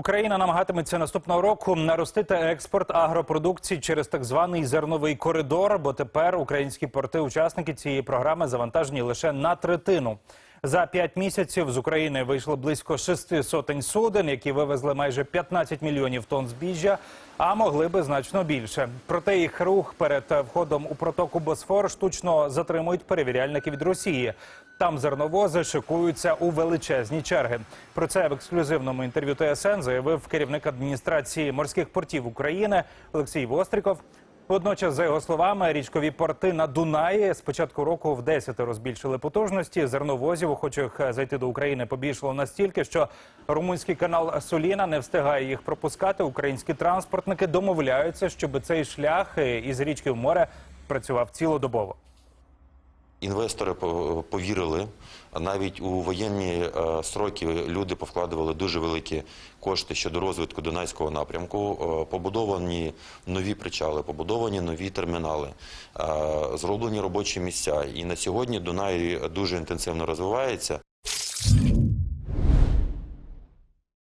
Україна намагатиметься наступного року наростити експорт агропродукції через так званий зерновий коридор, бо тепер українські порти-учасники цієї програми завантажені лише на третину. За п'ять місяців з України вийшло близько шести сотень суден, які вивезли майже 15 мільйонів тонн збіжжя, а могли би значно більше. Проте їх рух перед входом у протоку Босфор штучно затримують перевіряльники від Росії. Там зерновози шикуються у величезні черги. Про це в ексклюзивному інтерв'ю ТСН заявив керівник адміністрації морських портів України Олексій Востриков. Водночас, за його словами, річкові порти на Дунаї з початку року в 10 розбільшили потужності. Зерновозів, охочих зайти до України, побільшало настільки, що румунський канал Соліна не встигає їх пропускати. Українські транспортники домовляються, щоб цей шлях е, із річки в море працював цілодобово. Інвестори по- повірили. Навіть у воєнні сроки строки люди повкладували дуже великі кошти щодо розвитку Дунайського напрямку. Е, Побудовані нові причали, побудовані нові термінали, е, зроблені робочі місця. І на сьогодні Дунай дуже інтенсивно розвивається.